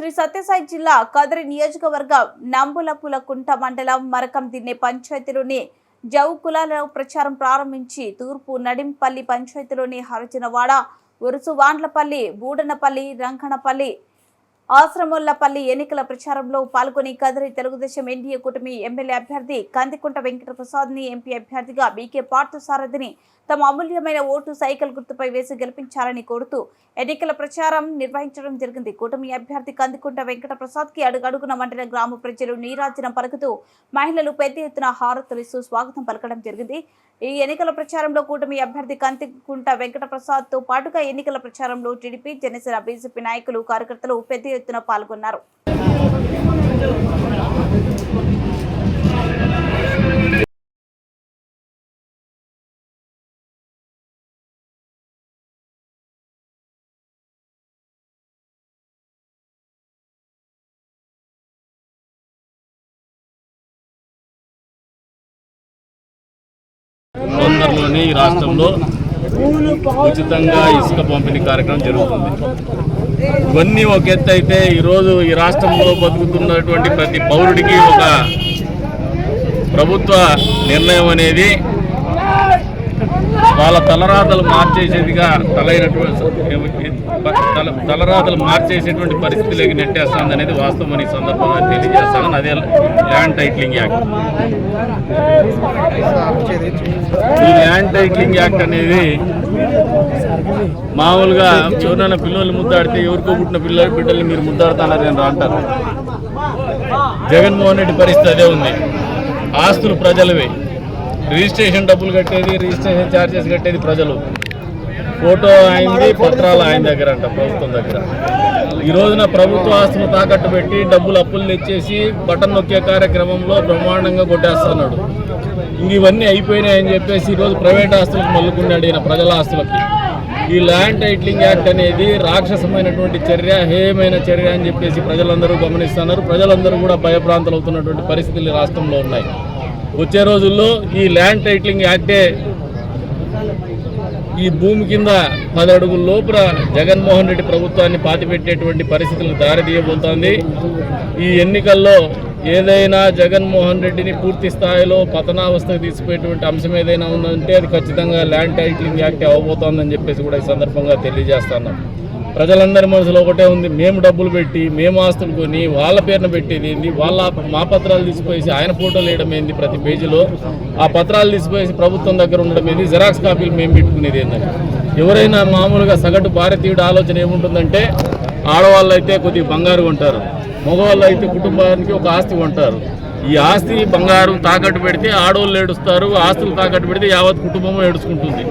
శ్రీ సత్యసాయి జిల్లా కదిరి నియోజకవర్గం నంబులపుల కుంట మండలం మరకం దిన్నె పంచాయతీలోని జౌ కులాల ప్రచారం ప్రారంభించి తూర్పు నడింపల్లి పంచాయతీలోని హరజనవాడ ఉరుసువాండ్లపల్లి బూడనపల్లి రంకణపల్లి ఆశ్రమోళ్ళపల్లి ఎన్నికల ప్రచారంలో పాల్గొని కదిరి తెలుగుదేశం ఎన్డీఏ కూటమి ఎమ్మెల్యే అభ్యర్థి కందికుంట వెంకట ప్రసాద్ని ఎంపీ అభ్యర్థిగా బీకే పార్థసారథిని తమ అమూల్యమైన ఓటు సైకిల్ గుర్తుపై వేసి గెలిపించాలని కోరుతూ ఎన్నికల ప్రచారం నిర్వహించడం జరిగింది. కూటమి అభ్యర్థి కందికుంట వెంకట ప్రసాద్కి అడుగడుగున మండల గ్రామ ప్రజలు నీరాజనం పలుకుతూ మహిళలు పెద్ద ఎత్తున హారతులిస్తూ స్వాగతం పలకడం జరిగింది. ఈ ఎన్నికల ప్రచారంలో కూటమి అభ్యర్థి కంతికుంట వెంకట ప్రసాద్తో పాటుగా ఎన్నికల ప్రచారంలో టీడీపీ జనసేన బీజేపీ నాయకులు కార్యకర్తలు పెద్ద ఎత్తున పాల్గొన్నారు. తొందరలోనే ఈ రాష్ట్రంలో ఉచితంగా ఇసుక పంపిణీ కార్యక్రమం జరుగుతుంది. ఇవన్నీ ఒక ఎత్తు అయితే ఈరోజు ఈ రాష్ట్రంలో బతుకుతున్నటువంటి ప్రతి పౌరుడికి ఒక ప్రభుత్వ నిర్ణయం అనేది వాళ్ళ తలరాతలు మార్చేసేదిగా తలైనటువంటి తల తలరాతలు మార్చేసేటువంటి పరిస్థితిలోకి నెట్టేస్తుంది అనేది వాస్తవం ఈ సందర్భంగా తెలియజేస్తాను అదే ల్యాండ్ టైటిలింగ్ యాక్ట్ ఈ ల్యాండ్ టైటిలింగ్ యాక్ట్ అనేది మామూలుగా ఎవరైనా పిల్లలు ముద్దాడితే ఎవరికో పుట్టిన పిల్లల బిడ్డల్ని మీరు ముద్దాడుతున్నారు అని అంటారు. జగన్మోహన్ రెడ్డి పరిస్థితి అదే ఉంది. ఆస్తులు ప్రజలవే. రిజిస్ట్రేషన్ డబ్బులు కట్టేది రిజిస్ట్రేషన్ ఛార్జెస్ కట్టేది ప్రజలు. ఫోటో అయింది పత్రాలు ఆయన దగ్గర అంట ప్రభుత్వం దగ్గర. ఈ రోజున ప్రభుత్వ ఆస్తులు తాకట్టు పెట్టి డబ్బులు అప్పులు తెచ్చేసి బటన్ నొక్కే కార్యక్రమంలో బ్రహ్మాండంగా కొట్టేస్తున్నాడు. ఇవన్నీ అయిపోయినాయని చెప్పేసి ఈరోజు ప్రైవేట్ ఆస్తులకు మల్లుకున్నాడు ఈయన ప్రజల ఆస్తులకి. ఈ ల్యాండ్ టైట్లింగ్ యాక్ట్ అనేది రాక్షసమైనటువంటి చర్య హేయమైన చర్య అని చెప్పేసి ప్రజలందరూ గమనిస్తున్నారు. ప్రజలందరూ కూడా భయభ్రాంతులు అవుతున్నటువంటి పరిస్థితులు ఈ రాష్ట్రంలో ఉన్నాయి. వచ్చే రోజుల్లో ఈ ల్యాండ్ టైటిలింగ్ యాక్టే ఈ భూమి కింద పది అడుగుల లోపల జగన్మోహన్ రెడ్డి ప్రభుత్వాన్ని పాతిపెట్టేటువంటి పరిస్థితులు దారితీయబోతోంది. ఈ ఎన్నికల్లో ఏదైనా జగన్మోహన్ రెడ్డిని పూర్తి స్థాయిలో పతనావస్థకు తీసిపోయేటువంటి అంశం ఏదైనా ఉందంటే అది ఖచ్చితంగా ల్యాండ్ టైటిలింగ్ యాక్ట్ అవ్వబోతోందని చెప్పేసి కూడా ఈ సందర్భంగా తెలియజేస్తున్నాం ప్రజలందరి మనసులో ఒకటే ఉంది. మేము డబ్బులు పెట్టి మేము ఆస్తులు కొని వాళ్ళ పేరున పెట్టేది ఏంది? వాళ్ళ మా పత్రాలు తీసిపోయేసి ఆయన ఫోటోలు వేయడం ఏంది ప్రతి పేజీలో? ఆ పత్రాలు తీసిపోయేసి ప్రభుత్వం దగ్గర ఉండడం ఏంది? జిరాక్స్ కాపీలు మేము పెట్టుకునేది ఏందని ఎవరైనా మామూలుగా సగటు భారతీయుడు ఆలోచన ఏముంటుందంటే ఆడవాళ్ళు అయితే కొద్దిగా బంగారు కొంటారు. మగవాళ్ళు అయితే కుటుంబానికి ఒక ఆస్తి కొంటారు. ఈ ఆస్తి బంగారం తాకట్టు పెడితే ఆడవాళ్ళు ఏడుస్తారు ఆస్తులు తాకట్టు పెడితే యావత్ కుటుంబం ఏడుచుకుంటుంది.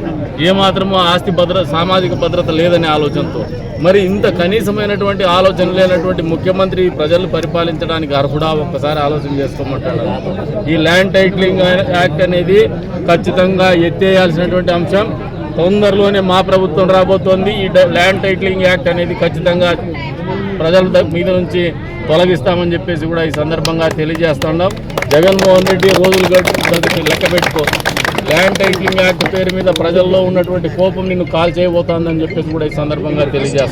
ఏమాత్రము ఆస్తి భద్రత సామాజిక భద్రత లేదనే ఆలోచనతో. మరి ఇంత కనీసమైనటువంటి ఆలోచన లేనటువంటి ముఖ్యమంత్రి ప్రజలు పరిపాలించడానికి అర్హుడా? ఒక్కసారి ఆలోచన చేసుకోమంటాడు ఈ ల్యాండ్ టైటిలింగ్ యాక్ట్ అనేది ఖచ్చితంగా ఎత్తేయాల్సినటువంటి అంశం. తొందరలోనే మా ప్రభుత్వం రాబోతోంది. ఈ ల్యాండ్ టైటిలింగ్ యాక్ట్ అనేది ఖచ్చితంగా ప్రజల మీద నుంచి తొలగిస్తామని చెప్పేసి కూడా ఈ సందర్భంగా తెలియజేస్తున్నాం. జగన్మోహన్ రెడ్డి రోజులు గడుపు లెక్క పెట్టుకో. ల్యాండ్ టైటిలింగ్ యాక్ట్ పేరు మీద ప్రజల్లో ఉన్నటువంటి కోపం నిన్ను కాల్ చేయబోతోందని చెప్పేసి కూడా ఈ సందర్భంగా తెలియజేస్తాం